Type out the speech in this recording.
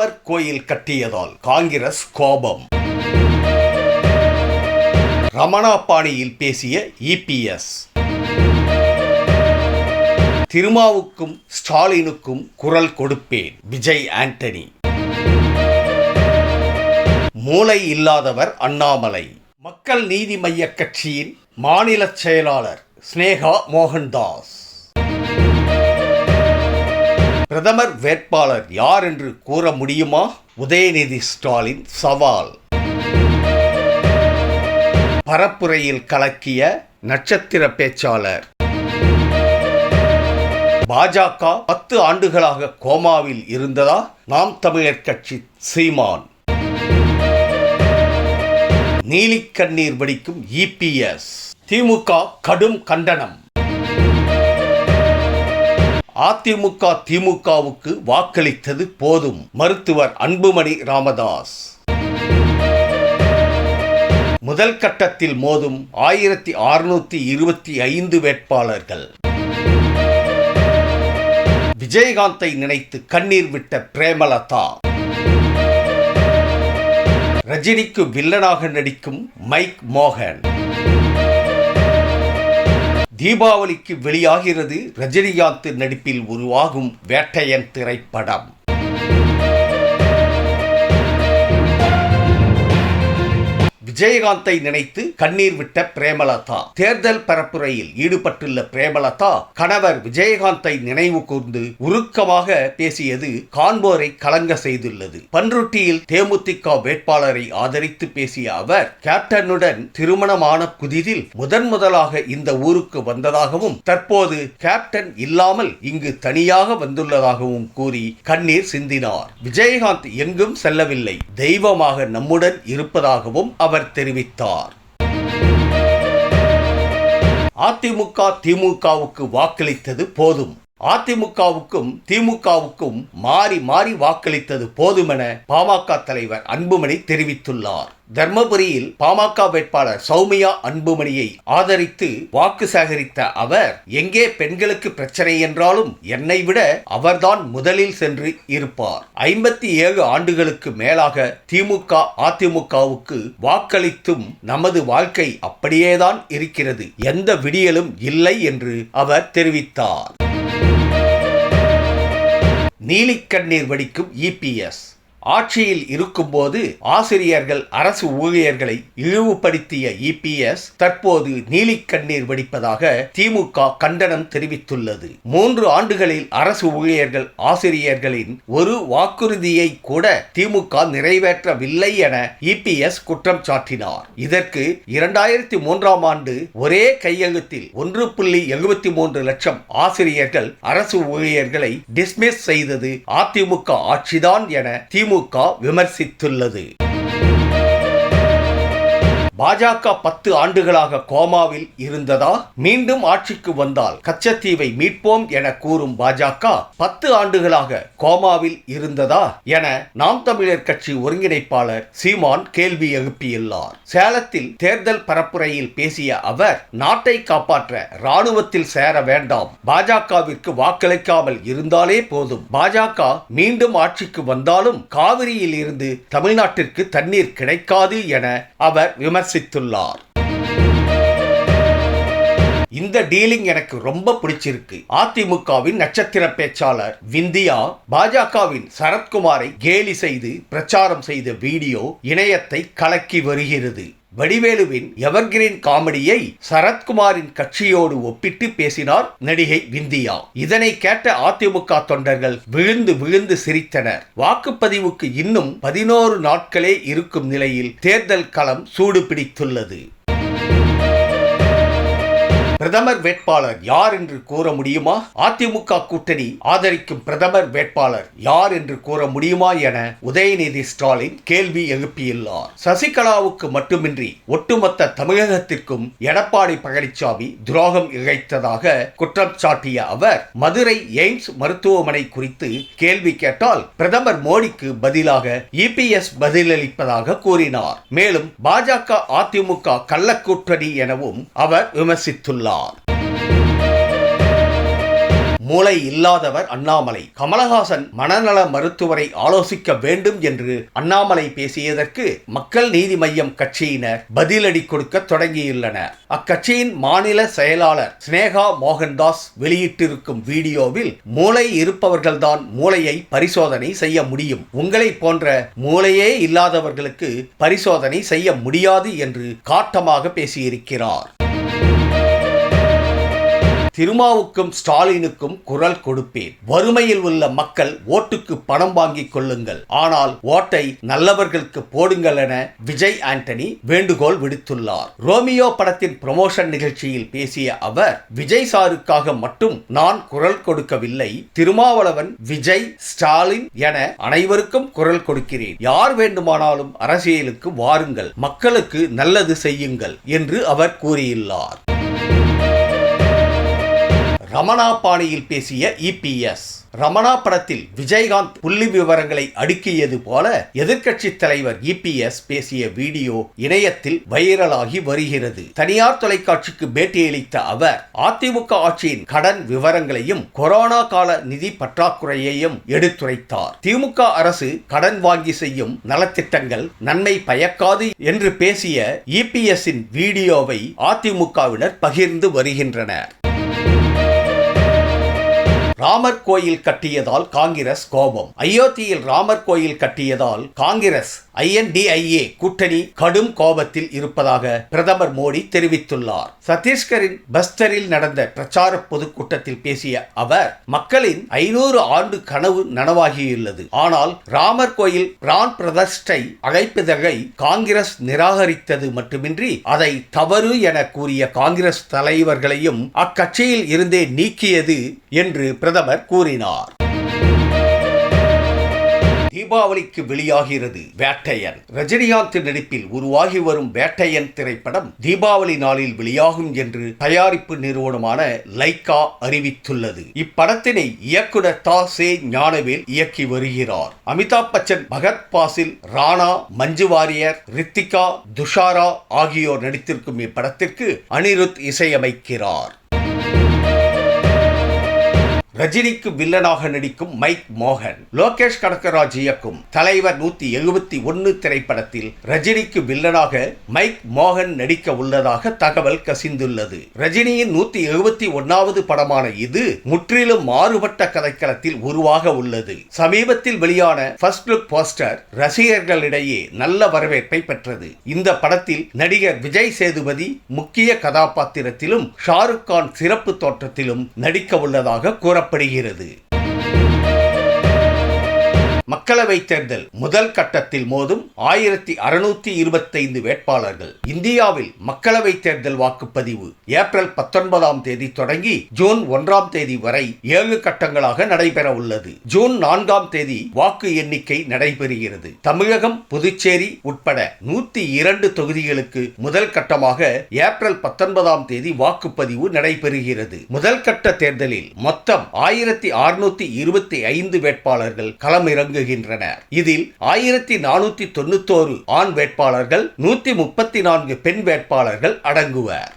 ராமர் கோயில் கட்டியதால் காங்கிரஸ் கோபம். ரமணா பாணியில் பேசிய இபிஎஸ் திருமாவுக்கும் ஸ்டாலினுக்கும் குரல் கொடுப்பேன் விஜய் ஆண்டனி. மூளை இல்லாதவர் அண்ணாமலை. மக்கள் நீதி மைய கட்சியின் மாநில செயலாளர் ஸ்னேகா மோகன்தாஸ். பிரதமர் வேட்பாளர் யார் என்று கூற முடியுமா? உதயநிதி ஸ்டாலின் சவால். பரப்புரையில் கலக்கிய நட்சத்திர பேச்சாளர். பாஜக பத்து ஆண்டுகளாக கோமாவில் இருந்ததா? நாம் தமிழர் கட்சி சீமான். நீலிக்கண்ணீர் வடிக்கும் இபிஎஸ் திமுக கடும் கண்டனம். அதிமுக திமுகவுக்கு வாக்களித்தது போதும். மருத்துவர் அன்புமணி ராமதாஸ். முதல் கட்டத்தில் மோதும் ஆயிரத்தி அறுநூத்தி இருபத்தி ஐந்து வேட்பாளர்கள். விஜயகாந்தை நினைத்து கண்ணீர் விட்ட பிரேமலதா. ரஜினிக்கு வில்லனாக நடிக்கும் மைக் மோகன். தீபாவளிக்கு வெளியாகிறது ரஜினிகாந்த் நடிப்பில் உருவாகும் வேட்டையன் திரைப்படம். விஜயகாந்தை நினைத்து கண்ணீர் விட்ட பிரேமலதா. தேர்தல் பரப்புரையில் ஈடுபட்டுள்ள பிரேமலதா கணவர் விஜயகாந்தை நினைவு கூர்ந்து உருக்கமாக பேசியது காண்போரை கலங்க செய்துள்ளது. பன்ருட்டியில் தேமுதிக வேட்பாளரை ஆதரித்து பேசிய அவர் கேப்டனுடன் திருமணமான புதிதில் முதன் முதலாக இந்த ஊருக்கு வந்ததாகவும் தற்போது கேப்டன் இல்லாமல் இங்கு தனியாக வந்துள்ளதாகவும் கூறி கண்ணீர் சிந்தினார். விஜயகாந்த் எங்கும் செல்லவில்லை. தெய்வமாக நம்முடன் இருப்பதாகவும் அவர் தெரிவித்தார். அதிமுக திமுகவுக்கு வாக்களித்தது போதும். அதிமுகவுக்கும் திமுகவுக்கும் மாறி மாறி வாக்களித்தது போதுமென பாமக தலைவர் அன்புமணி தெரிவித்துள்ளார். தர்மபுரியில் பாமக வேட்பாளர் சௌமியா அன்புமணியை ஆதரித்து வாக்கு சேகரித்த அவர் எங்கே பெண்களுக்கு பிரச்சனை என்றாலும் என்னை விட அவர்தான் முதலில் சென்று இருப்பார். ஐம்பத்தி ஏழு ஆண்டுகளுக்கு மேலாக திமுக அதிமுகவுக்கு வாக்களித்தும் நமது வாழ்க்கை அப்படியேதான் இருக்கிறது. எந்த விடியலும் இல்லை என்று அவர் தெரிவித்தார். நீலிக்கண்ணீர் வடிக்கும் இபிஎஸ் ஆட்சியில் இருக்கும்போது ஆசிரியர்கள் அரசு ஊழியர்களை இழிவுபடுத்திய இபிஎஸ் தற்போது நீலிக்கண்ணீர் வடிப்பதாக திமுக கண்டனம் தெரிவித்துள்ளது. மூன்று ஆண்டுகளில் அரசு ஊழியர்கள் ஆசிரியர்களின் ஒரு வாக்குறுதியை கூட திமுக நிறைவேற்றவில்லை என இபிஎஸ் குற்றம் சாட்டினார். இதற்கு இரண்டாயிரத்தி மூன்றாம் ஆண்டு ஒரே கையெழுத்தில் ஒன்று புள்ளி எழுபத்தி மூன்று லட்சம் ஆசிரியர்கள் அரசு ஊழியர்களை டிஸ்மிஸ் செய்தது அதிமுக ஆட்சிதான் என திமுக திமுக விமர்சித்துள்ளது. பாஜக பத்து ஆண்டுகளாக கோமாவில் இருந்ததா? மீண்டும் ஆட்சிக்கு வந்தால் கச்சத்தீவை மீட்போம் என கூறும் பாஜக பத்து ஆண்டுகளாக கோமாவில் இருந்ததா என நாம் தமிழர் கட்சி ஒருங்கிணைப்பாளர் சீமான் கேள்வி எழுப்பியுள்ளார். சேலத்தில் தேர்தல் பரப்புரையில் பேசிய அவர் நாட்டை காப்பாற்ற ராணுவத்தில் சேர வேண்டாம். பாஜகவிற்கு வாக்களிக்காமல் இருந்தாலே போதும். பாஜக மீண்டும் ஆட்சிக்கு வந்தாலும் காவிரியில் இருந்து தமிழ்நாட்டிற்கு தண்ணீர் கிடைக்காது என அவர் விமர்சனம் விமர்சித்துள்ளார். இந்த டீலிங் எனக்கு ரொம்ப பிடிச்சிருக்கு. அதிமுகவின் நட்சத்திர பேச்சாளர் விந்தியா பாஜகவின் சரத்குமாரை கேலி செய்து பிரச்சாரம் செய்த வீடியோ இணையத்தை கலக்கி வருகிறது. வடிவேலுவின் எவர்கிரீன் காமெடியை சரத்குமாரின் கட்சியோடு ஒப்பிட்டு பேசினார் நடிகை விந்தியா. இதனை கேட்ட அதிமுக தொண்டர்கள் விழுந்து விழுந்து சிரித்தனர். வாக்குப்பதிவுக்கு இன்னும் பதினோரு நாட்களே இருக்கும் நிலையில் தேர்தல் களம் சூடு பிடித்துள்ளது பிரதமர் வேட்பாளர் யார் என்று கூற முடியுமா? அதிமுக கூட்டணி ஆதரிக்கும் பிரதமர் வேட்பாளர் யார் என்று கூற முடியுமா என உதயநிதி ஸ்டாலின் கேள்வி எழுப்பியுள்ளார். சசிகலாவுக்கு மட்டுமின்றி ஒட்டுமொத்த தமிழகத்திற்கும் எடப்பாடி பழனிசாமி துரோகம் இழைத்ததாக குற்றம் சாட்டிய அவர் மதுரை எய்ம்ஸ் மருத்துவமனை குறித்து கேள்வி கேட்டால் பிரதமர் மோடிக்கு பதிலாக இபிஎஸ் பதிலளிப்பதாக கூறினார். மேலும் பாஜக அதிமுக கள்ளக்கூட்டணி எனவும் அவர் விமர்சித்துள்ளார். மூளை இல்லாதவர் அண்ணாமலை. கமலஹாசன் மனநல மருத்துவரை ஆலோசிக்க வேண்டும் என்று அண்ணாமலை பேசியதற்கு மக்கள் நீதி மய்யம் கட்சியினர் பதிலடி கொடுக்க தொடங்கியுள்ளனர். அக்கட்சியின் மாநில செயலாளர் சினேகா மோகன்தாஸ் வெளியிட்டிருக்கும் வீடியோவில் மூளை இருப்பவர்கள்தான் மூளையை பரிசோதனை செய்ய முடியும். உங்களை போன்ற மூளையே இல்லாதவர்களுக்கு பரிசோதனை செய்ய முடியாது என்று காட்டமாக பேசியிருக்கிறார். திருமாவுக்கும் ஸ்டாலினுக்கும் குரல் கொடுப்பேன். வறுமையில் உள்ள மக்கள் ஓட்டுக்கு பணம் வாங்கிக் கொள்ளுங்கள். ஆனால் ஓட்டை நல்லவர்களுக்கு போடுங்கள் என விஜய் ஆண்டனி வேண்டுகோள் விடுத்துள்ளார். ரோமியோ படத்தின் ப்ரமோஷன் நிகழ்ச்சியில் பேசிய அவர் விஜய் சாருக்காக மட்டும் நான் குரல் கொடுக்கவில்லை. திருமாவளவன் விஜய் ஸ்டாலின் என அனைவருக்கும் குரல் கொடுக்கிறேன். யார் வேண்டுமானாலும் அரசியலுக்கு வாருங்கள். மக்களுக்கு நல்லது செய்யுங்கள் என்று அவர் கூறியுள்ளார். ரமணா பாணியில் பேசிய இபிஎஸ் ரமணா படத்தில் விஜயகாந்த் புள்ளி விவரங்களை அடுக்கியது போல எதிர்க்கட்சி தலைவர் இபிஎஸ் பேசிய வீடியோ இணையத்தில் வைரலாகி வருகிறது. தனியார் தொலைக்காட்சிக்கு பேட்டியளித்த அவர் அதிமுக ஆட்சியின் கடன் விவரங்களையும் கொரோனா கால நிதி பற்றாக்குறையையும் எடுத்துரைத்தார். திமுக அரசு கடன் வாங்கி செய்யும் நலத்திட்டங்கள் நன்மை பயக்காது என்று பேசிய இபிஎஸ்ஸின் வீடியோவை அதிமுகவினர் பகிர்ந்து வருகின்றனர். ராமர் கோயில் கட்டியதால் காங்கிரஸ் கோபம். அயோத்தியில் ராமர் கோயில் கட்டியதால் காங்கிரஸ் ஐஎன்டிஐஏ கூட்டணி கடும் கோபத்தில் இருப்பதாக பிரதமர் மோடி தெரிவித்துள்ளார். சத்தீஸ்கரின் பஸ்தரில் நடந்த பிரச்சார பொதுக்கூட்டத்தில் பேசிய அவர் மக்களின் ஐநூறு ஆண்டு கனவு நனவாகியுள்ளது. ஆனால் ராமர் கோயில் பிரான் பிரதஷ்டை அழைப்பதகை காங்கிரஸ் நிராகரித்தது மட்டுமின்றி அதை தவறு என கூறிய காங்கிரஸ் தலைவர்களையும் அக்கட்சியில் இருந்தே நீக்கியது என்று பிரதமர் கூறினார். தீபாவளிக்கு வெளியாகிறது வேட்டையன். ரஜினிகாந்த் நடிப்பில் உருவாகி வரும் வேட்டையன் திரைப்படம் தீபாவளி நாளில் வெளியாகும் என்று தயாரிப்பு நிறுவனமான லைக்கா அறிவித்துள்ளது. இப்படத்தினை இயக்குனர் தா. சே. ஞானவேல் இயக்கி வருகிறார். அமிதாப் பச்சன் பகத் பாசில் ராணா மஞ்சு வாரியர் ரித்திகா துஷாரா ஆகியோர் நடித்திருக்கும் இப்படத்திற்கு அனிருத் இசையமைக்கிறார். ரஜினிக்கு வில்லனாக நடிக்கும் மைக் மோகன். லோகேஷ் கனகராஜ் இயக்கும் தலைவர் நூத்தி எழுபத்தி ஒன்னு திரைப்படத்தில் ரஜினிக்கு வில்லனாக மைக் மோகன் நடிக்க உள்ளதாக தகவல் கசிந்துள்ளது. ரஜினியின் நூத்தி எழுபத்தி ஒன்னாவது படமான இது முற்றிலும் மாறுபட்ட கதைக்களத்தில் உருவாக உள்ளது. சமீபத்தில் வெளியான ஃபர்ஸ்ட் லுக் போஸ்டர் ரசிகர்களிடையே நல்ல வரவேற்பை பெற்றது. இந்த படத்தில் நடிகர் விஜய் சேதுபதி முக்கிய கதாபாத்திரத்திலும் ஷாருக் கான் சிறப்பு தோற்றத்திலும் நடிக்க உள்ளதாக காணப்படுகிறது. மக்களவை தேர்தல் முதல் கட்டத்தில் மோதும் ஆயிரத்தி அறுநூத்தி இருபத்தைந்து வேட்பாளர்கள். இந்தியாவில் மக்களவை தேர்தல் வாக்குப்பதிவு ஏப்ரல் பத்தொன்பதாம் தேதி தொடங்கி ஜூன் ஒன்றாம் தேதி வரை ஏழு கட்டங்களாக நடைபெற உள்ளது. ஜூன் நான்காம் தேதி வாக்கு எண்ணிக்கை நடைபெறுகிறது. தமிழகம் புதுச்சேரி உட்பட நூத்தி இரண்டு தொகுதிகளுக்கு முதல் கட்டமாக ஏப்ரல் பத்தொன்பதாம் தேதி வாக்குப்பதிவு நடைபெறுகிறது. முதல் கட்ட தேர்தலில் மொத்தம் ஆயிரத்தி அறுநூத்தி இருபத்தி ஐந்து வேட்பாளர்கள் களமிறங்கு களமிறங்குகின்றனர் இதில் ஆயிரத்தி நானூத்தி தொண்ணூத்தோரு ஆண் வேட்பாளர்கள் நூத்தி முப்பத்தி நான்கு பெண் வேட்பாளர்கள் அடங்குவர்.